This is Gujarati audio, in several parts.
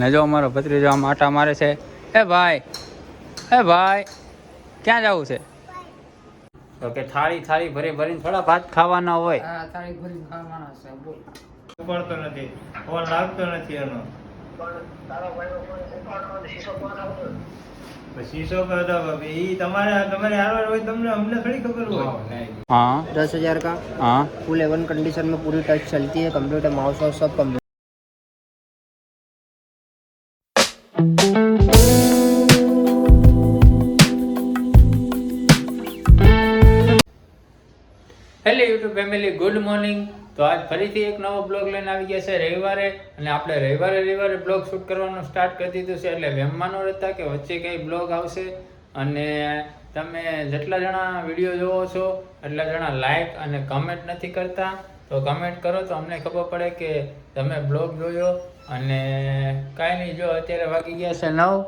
ને જો અમારો ભત્રીજો આમ આટા મારે છે એ ભાઈ એ ભાઈ ક્યાં જવું છે તો કે થાળી થાળી ભરી ભરીને થોડા ભાત ખાવાના હોય હા તારી ભરી ખાવાના છે બોલ પડતો નથી ફોન લાગતો નથી એનો તો શીશો કરતો ઈ તમારે તમારે હારવાર હોય તમને અમને થોડી ખબર હોય હા दस हजार का હા फुल एवन कंडीशन में पूरी टच चलती है कंप्यूटर माउस और सब कंप्यूटर ફેમિલી, ગુડ મોર્નિંગ. તો આજ ફરીથી એક નવો બ્લોગ લઈને આવી ગયા છે રવિવારે. અને આપણે રવિવારે રવિવારે બ્લોગ શૂટ કરવાનું સ્ટાર્ટ કરી દીધું છે એટલે વહેમવાનો રહેતા કે વચ્ચે કંઈ બ્લોગ આવશે. અને તમે જેટલા જણા વીડિયો જોવો છો, એટલા જણા લાઈક અને કમેન્ટ નથી કરતા. તો કમેન્ટ કરો તો અમને ખબર પડે કે તમે બ્લોગ જોયો. અને કાંઈ નહીં, જો અત્યારે વાગી ગયા છે નવ.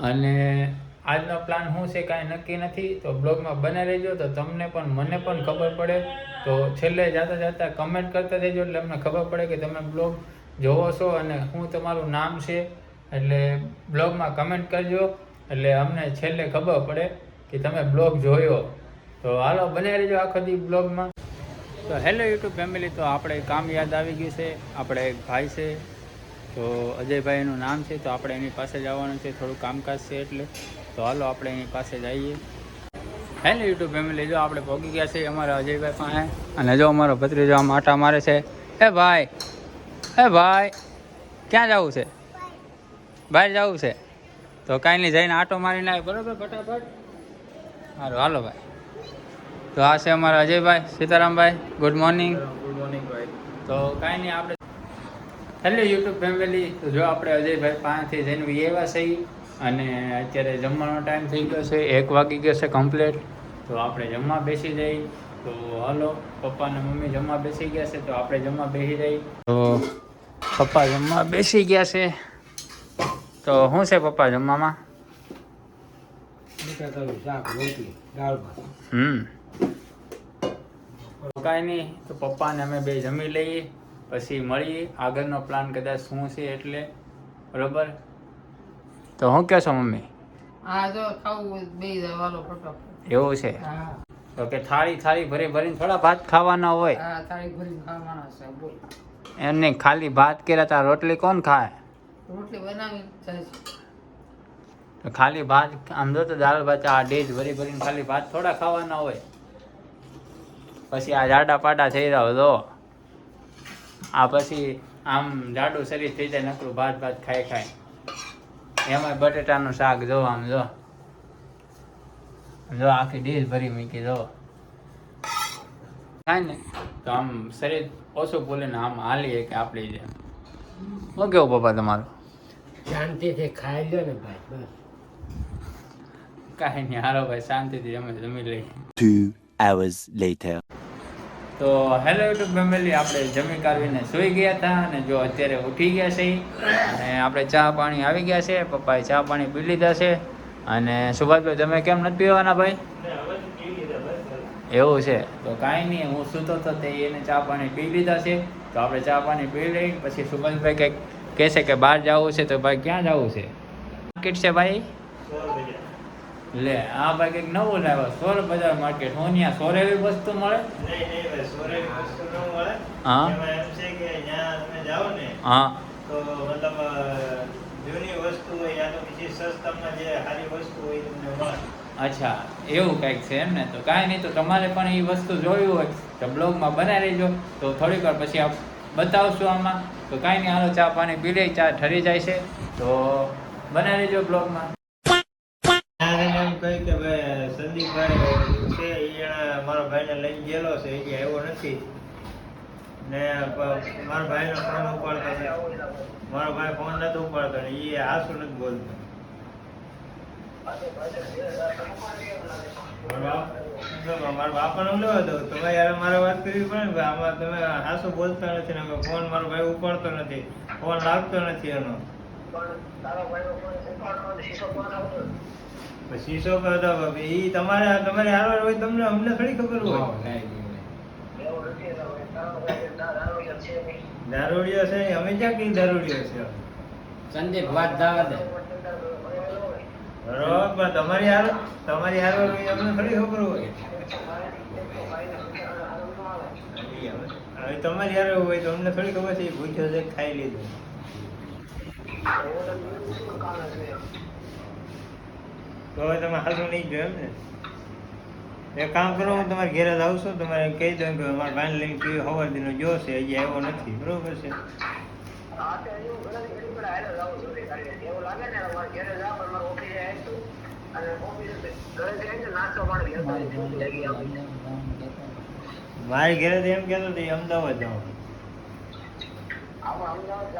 અને આજનો પ્લાન શું છે, કાંઈ નક્કી નથી, તો બ્લોગમાં બને રહેજો. તો તમને પણ, મને પણ ખબર પડે. તો છેલ્લે જાતા જાતા કમેન્ટ કરતા રહેજો, એટલે અમને ખબર પડે કે તમે બ્લોગ જોવો છો અને શું તમારું નામ છે. એટલે બ્લોગમાં કમેન્ટ કરજો. એટલે અમને છેલ્લે ખબર પડે કે તમે બ્લોગ જોયો. તો હાલો, બને રહેજો આખો દી બ્લોગમાં. તો હેલો યુટ્યુબ ફેમિલી, તો આપણે કામ યાદ આવી ગયું છે. આપણે એક ભાઈ છે. તો અજયભાઈનું નામ છે, તો આપણે એની પાસે જવાનું છે, થોડું કામકાજ છે એટલે. તો હાલો આપણે એની પાસે જઈએ. હેલો યુટ્યુબ ફેમિલી જો આપણે પહોંચી ગયા છે અમારા અજયભાઈ પાસે. અને જો અમારો ભત્રીજો આમ આટા મારે છે. એ ભાઈ એ ભાઈ ક્યાં જવું છે? બહાર જવું છે? તો કાંઈ નહીં જઈને આટો મારીને આવે બરાબર ફટાફટ. સારું હાલો ભાઈ. તો આ છે અમારા Ajaybhai Sitarambhai. Good morning good morning ભાઈ. તો કાંઈ નહીં આપણે હેલો યુટ્યુબ ફેમિલી તો જો આપણે અજયભાઈ પાસેથી જઈને એવા છીએ. અને અત્યારે જમવાનો ટાઈમ થઈ ગયો છે એક વાગી ગયો છે કમ્પ્લેટ તો આપણે જમવા બેસી જઈ. તો હાલો પપ્પા અને મમ્મી જમવા બેસી ગયા છે તો આપણે જમવા બેસી જઈ. તો પપ્પા જમવા બેસી ગયા છે. તો શું છે પપ્પા જમવામાં? હમ. કાંઈ નહીં તો પપ્પાને અમે બે જમી લઈએ પછી મળીએ. આગળનો પ્લાન કદાચ શું છે એટલે બરોબર? તો શું કહો છો મમ્મી? હા જો ખાવું બે જવાનો ફટાફટ. એવું છે? હા. તો કે થાળી થાળી ભરી ભરીને થોડા ભાત ખાવાના હોય. હા થાળી ભરીને ખાવાના છે બોલ. એમને ખાલી ભાત કર્યા તા રોટલી કોણ ખાય? રોટલી બનાવી જાય તો ખાલી ભાત આમ જો તો દાળ ભાત આ ડેજ ભરી ભરીને ખાલી ભાત થોડા ખાવાના હોય. પછી આ જાડા પાડા થઈ જાવ તો. આ પછી આમ જાડું શરીર થઈ જાય નકરું ભાત ભાત ખાઈ ખાઈ. એમાં બટેટાનું શાક જો આમ જો. જો આખી ડીશ ભરી મૂકી જો કાંઈ ને તો આમ શરીર ઓછું બોલીને આમ હાલીએ કે આપણે જે શું કેવું પપ્પા તમારું? શાંતિથી ખાઈ લો ને ભાઈ બસ. કાંઈ નહીં. હારો ભાઈ શાંતિથી અમે જમી લઈએ. Two hours later. તો હેલો યુટ્યુબ ફેમિલી આપણે જમી કાઢવીને સૂઈ ગયા હતા અને જો અત્યારે ઉઠી ગયા છે. અને આપણે ચા પાણી આવી ગયા છે, પપ્પાએ ચા પાણી પી લીધા છે. અને સુભાષભાઈ, તમે કેમ નથી પીવાના ભાઈ? એવું છે. તો કાંઈ નહીં, હું સૂતો હતો તે એને ચા પાણી પી લીધા છે. તો આપણે ચા પાણી પી લઈ, પછી સુભાષભાઈ કંઈક કહેશે કે બહાર જવું છે, તો ભાઈ ક્યાં જવું છે? માર્કેટ છે ભાઈ? લે આ ભાઈ કંઈક નવું લાવ્યો સોર બજાર માર્કેટ ત્યાં સોરેવી વસ્તુ મળે? નહીં નહીં ભાઈ સોરેની વસ્તુ ન મળે. હા. હા. તો મતલબ જૂની વસ્તુ હોય યા તો બીજી સસ્તામાં જે સારી વસ્તુ હોય તમને મળે. અચ્છા એવું કંઈક છે એમ ને તો. કાંઈ નહીં તો તમારે પણ એ વસ્તુ જોયું હોય. તો બ્લોગમાં બનાવી લેજો તો થોડીક વાર પછી આપ બતાવશું આમાં. તો કાંઈ નહીં હાલો ચા પાણી પી લઈ ચા ઠરી જાય છે. તો બનાવી લેજો બ્લોગમાં. એમ કહ્યું કે ભાઈ સંદીપભાઈ છે એ જણા મારા ભાઈને લઈને ગયેલો છે એ આવ્યો નથી. ને મારા ભાઈનો ફોન ઉપાડતો મારો ભાઈ ફોન નથી ઉપાડતો ને એ હાસુ નથી બોલતો. મારા બાપાને હું લેવા તો તમે યાર મારે વાત કરવી પડે ને ભાઈ, આમાં તમે હાસું બોલતા નથી ને ફોન મારો ભાઈ ઉપાડતો નથી. ફોન લાગતો નથી એનો. પછી શું કરતા ભાભી ઈ તમારે તમારે હારવાર હોય તમને અમને થોડી ખબર હોય. દારૂડિયો છે અમે ક્યાં કઈ દારૂડિયો છે? સંદીપ વાત ધાવા દે. બરોબર તમારી હારો તમારી હારો હોય અમને થોડી ખબર હોય. હવે તમારી હારો હોય તો અમને થોડી ખબર છે એ ભૂખ્યો છે ખાઈ લીધું. તો હવે તમે હાલું નહીં ગયો એમ ને એક કામ કરો હું તમારે ઘેરે જ આવશું તમારે કહી દઉં કે મારા ભાઈને લઈને પીવી હવાર દીનો જો છે હજી આવ્યો નથી બરોબર છે? મારી ઘેરે એમ કેતો અમદાવાદ જવાનું. અમદાવાદ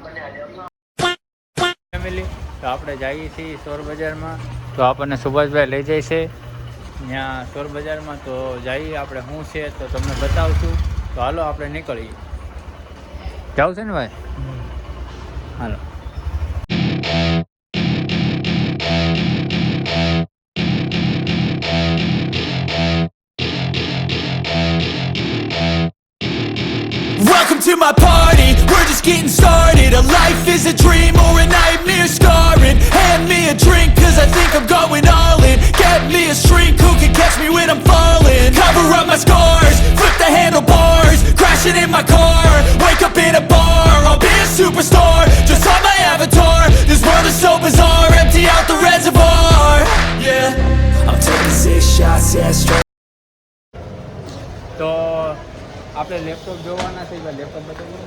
જવાનું ફેમિલી તો આપણે જઈએ છીએ સોર બજારમાં તો આપણને સુભાષભાઈ લઈ જાય છે. ત્યાં સોર બજારમાં તો જઈએ આપણે શું છે તો તમને બતાવશું. તો હાલો આપણે નીકળીએ. જાવ છે ને ભાઈ? હાલો. getting started A life is a dream or a nightmare scarring Hand me a drink cause I think I'm going all in Get me a shrink who can catch me when I'm falling Cover up my scars, flip the handlebars Crashing in my car, wake up in a bar I'll be a superstar, just on my avatar This world is so bizarre, empty out the reservoir Yeah, I'm taking six shots, yeah, straight તો આપણે લેપટોપ જોવાના છે ભાઈ લેપટોપ બતાવો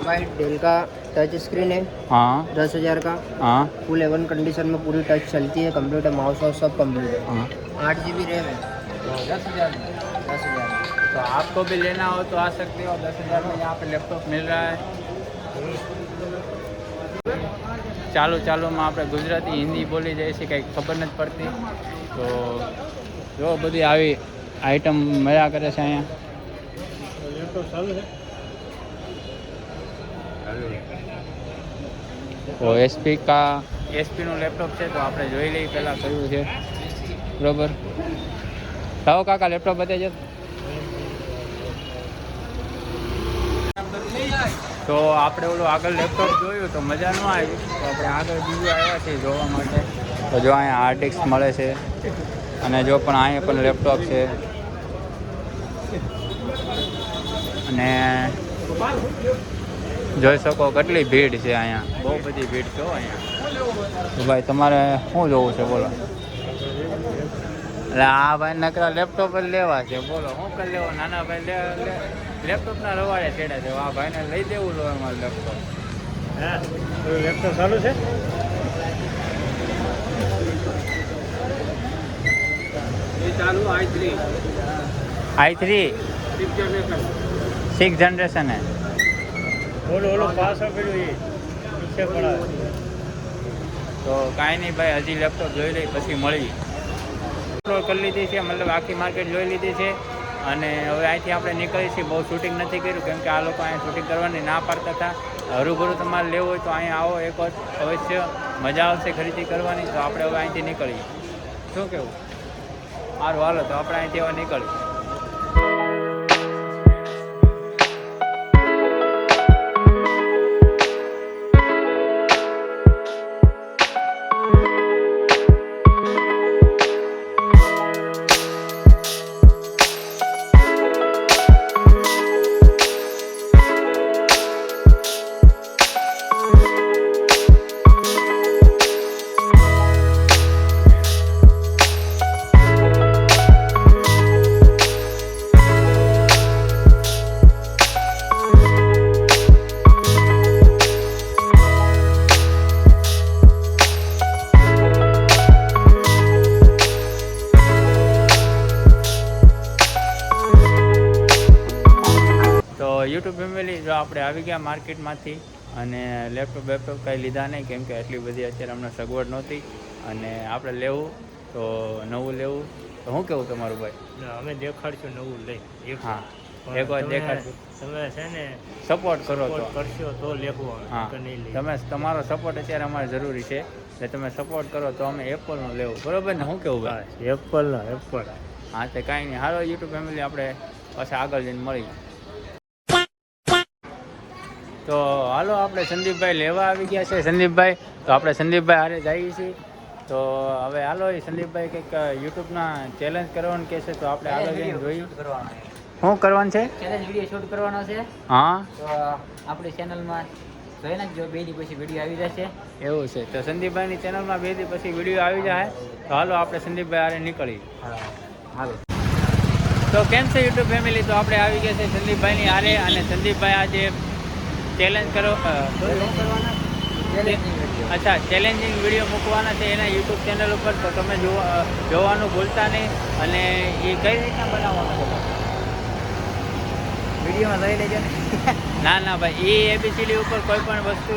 मोबाइल डेल का टच स्क्रीन है હા दस हजार का हाँ फुल एवन कंडीशन में पूरी टच चलती है कंप्यूटर माउस और सब कंप्लीट है हाँ आठ जी बी रैम है दस हज़ार में दस हजार तो आपको भी लेना हो तो आ सकते हो दस हज़ार में यहाँ पे लैपटॉप मिल रहा है ચાલુ ચાલુમાં આપણે ગુજરાતી હિન્દી બોલી જાય છે કંઈ ખબર નથી પડતી તો જો બધી આવી આઈટમ મળ્યા કરે છે અહીંયા લેપટોપ ચાલુ છે તો એસપી કા? એસપીનું લેપટોપ છે તો આપણે જોઈ લઈએ પહેલાં કયું છે. બરોબર. લાવો કાકા લેપટોપ બતાવી તો આપણે ઓલું આગળ લેપટોપ જોયું તો મજા ન આવી. તો આપણે આગળ બીજું આવ્યા છીએ જોવા માટે. તો જો અહીંયા ડિસ્ક મળે છે અને જો પણ અહીંયા પણ લેપટોપ છે. અને જોઈ શકો કેટલી ભીડ છે અહીંયા. બહુ બધી ભીડ છે અહીંયા. ભાઈ તમારે શું જોવું છે બોલો. એટલે આ ભાઈ નકરા લેપટોપ જ લેવા છે બોલો. શું કરી લેવો? નાના ભાઈ લે લે- લેપટોપના રવાડે ચડ્યા છે. આ ભાઈને લઈ દેવું લો એમાં લેપટોપ. હા લેપટોપ ચાલુ છે? આઈ થ્રી. સિક્સ જનરેશન હે ઓલો ઓલો પાછળ પડ્યું એ તો કાંઈ નહીં ભાઈ, હજી લેપટોપ જોઈ લઈ, પછી મળી. કરી લીધી છે, મતલબ આખી માર્કેટ જોઈ લીધી છે. અને હવે અહીંથી આપણે નીકળીએ છીએ, બહુ શૂટિંગ નથી કર્યું, કેમ કે આ લોકો અહીંયા શૂટિંગ કરવાની ના પાડતા હતા. હરુભરું તમારે લેવું હોય તો અહીંયા આવો, એક વખત અવશ્ય મજા આવશે ખરીદી કરવાની. તો આપણે હવે અહીંથી નીકળીએ. શું કેવું? સારું, હાલો, તો આપણે અહીંથી હવે નીકળીએ. આવી ગયા માર્કેટમાંથી અને લેપટોપ બેપટોપ કાંઈ લીધા નહીં કેમ કે એટલી બધી અત્યારે અમને સગવડ નહોતી અને આપણે લેવું તો નવું લેવું. તો શું કેવું તમારું ભાઈ? અમે દેખાડશું નવું લઈ. હા. એકવાર એક વાર તમે- છે ને સપોર્ટ કરો તો. કરશો તો લેવું હા. તમે તમારો સપોર્ટ અત્યારે અમારે જરૂરી છે. એટલે તમે સપોર્ટ કરો તો અમે એપલનું લેવું. બરોબર ને? શું કેવું ભાઈ? હા એપલ એપલ હા તે કાંઈ નહીં. હાલો યુટ્યુબ ફેમિલી આપણે પાછા આગળ જઈને મળીએ. તો હાલો આપણે સંદીપભાઈ લેવા આવી ગયા છે. સંદીપભાઈ તો આપણે સંદીપભાઈ હારે જઈએ છીએ. તો હવે હાલો એ સંદીપભાઈ કંઈક યુટ્યુબના ચેલેન્જ કરવાનું કહે છે તો આપણે આગળ જઈને જોઈએ. શું કરવાનું છે? ચેલેન્જ વીડિયો શૂટ કરવાનો છે. હા. તો આપણી ચેનલમાં જોઈ જો બે દી પછી વીડિયો આવી જશે. એવું છે. તો સંદીપભાઈની ચેનલમાં બે દી પછી વીડિયો આવી જાય. તો હાલો આપણે સંદીપભાઈ હારે નીકળી હાલો. તો કેમ છે યુટ્યુબ ફેમિલી? તો આપણે આવી ગયા છે સંદીપભાઈની હારે અને સંદીપભાઈ આજે ચેલેન્જ કરો અચ્છા ચેલેન્જિંગ વીડિયો મૂકવાના છે એના યુટ્યુબ ચેનલ ઉપર તો તમે જોવા જોવાનું ભૂલતા નહીં અને એ કઈ રીતના બનાવવાનો વિડીયોમાં લઈ લેજો ના. ના ભાઈ એ એબીસીડી ઉપર કોઈ પણ વસ્તુ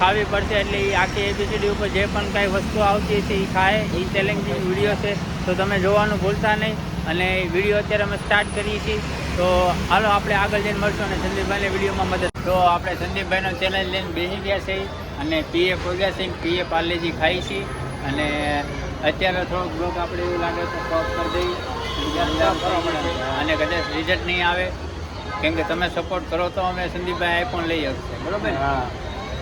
ખાવી પડશે એટલે એ આખી એબીસીડી ઉપર જે પણ કાંઈ વસ્તુ આવતી છે એ ખાય એ ચેલેન્જિંગ વીડિયો છે. તો તમે જોવાનું ભૂલતા નહીં અને વીડિયો અત્યારે અમે સ્ટાર્ટ કરીએ છીએ. તો હાલો આપણે આગળ જઈને મળશું અને સંદીપભાઈને વિડીયોમાં મદદ. તો આપણે સંદીપભાઈનો ચેલેન્જ લઈને બેસી ગયા છીએ અને પીએ પોગ્યા છે પીએ પાર્લેજી ખાઈ છીએ. અને અત્યારે થોડોક બ્લોક આપણે એવું લાગે તો સ્ટોપ કરી દઈએ. અને કદાચ રિઝલ્ટ નહીં આવે કેમ કે તમે સપોર્ટ કરો તો અમે સંદીપભાઈ આઈફોન લઈ શકશે બરાબર? હા.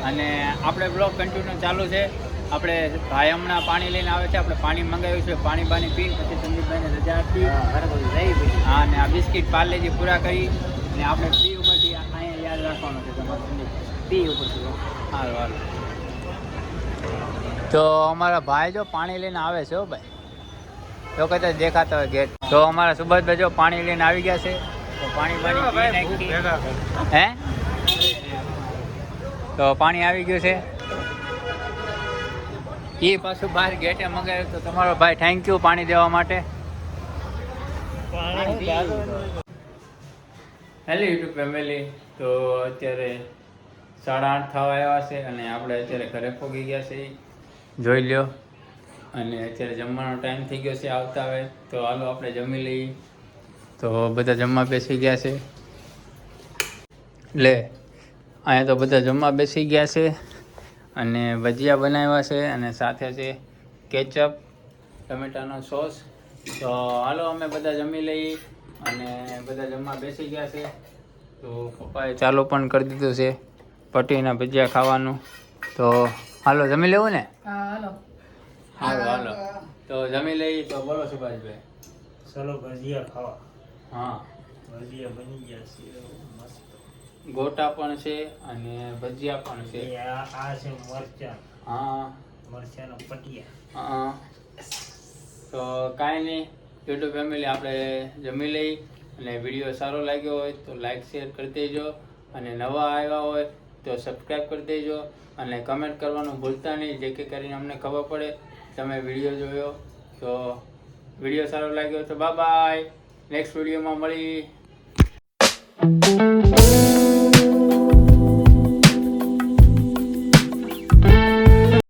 અને આપણે બ્લોક કન્ટિન્યુ ચાલુ છે. આપણે ભાઈ હમણાં પાણી લઈને આવે છે આપણે પાણી મંગાવ્યું છે પાણી બાણી પી પછી સંદીપભાઈને રજા આપી. હા અને આ બિસ્કિટ પાર્લેજી પૂરા કરી અને આપણે પી ઉપરથી અહીંયા યાદ રાખવાનું છે તમારે સંદીપ. પી ઉપરથી સારું સારું તો અમારા ભાઈ જો પાણી લઈને આવે છે હો ભાઈ. તો કદાચ દેખાતા હોય ગેટ. તો અમારા સુભાષભાઈ જો પાણી લઈને આવી ગયા છે તો પાણી પાણી હે? તો પાણી આવી ગયું છે. એ પાછું બહાર ગેટે મંગાવ્યું તો તમારો ભાઈ થેન્ક યુ પાણી દેવા માટે. હેલો યુટ્યુબ ફેમિલી તો અત્યારે સાડા આઠ થવા આવ્યા છે અને આપણે અત્યારે ઘરે પહોંચી ગયા છે જોઈ લ્યો. અને અત્યારે જમવાનો ટાઈમ થઈ ગયો છે આવતા હવે. તો હાલો આપણે જમી લઈએ. તો બધા જમવા બેસી ગયા છે. લે અહીંયા તો બધા જમવા બેસી ગયા છે. અને ભજીયા બનાવ્યા છે અને સાથે છે કેચઅપ ટમેટાનો સોસ. તો હાલો અમે બધા જમી લઈએ અને બધા જમવા બેસી ગયા છે. તો પપ્પાએ ચાલુ પણ કરી દીધું છે પટીના ભજીયા ખાવાનું. તો હાલો જમી લેવું ને? હાલો. હાલો હાલો. તો જમી લઈએ. તો બોલો સુભાષભાઈ. ચલો ભજીયા ખાવા. હા. ભજીયા બની ગયા છે. મસ્ત. ગોટા પણ છે અને ભજીયા પણ છે. આ છે મરચા. હા. મરચાના પટિયા. હા. તો કાંઈ નહીં યુટ્યુબ ફેમિલી આપણે જમી લઈ અને વીડિયો સારો લાગ્યો હોય તો લાઈક શેર કરી દેજો અને નવા આવ્યા હોય તો સબસ્ક્રાઈબ કરી દેજો અને કમેન્ટ કરવાનું ભૂલતા નહીં જેથી કરીને અમને ખબર પડે તમે વીડિયો જોયો. તો વીડિયો સારો લાગ્યો તો બાય બાય નેક્સ્ટ વિડીયોમાં મળી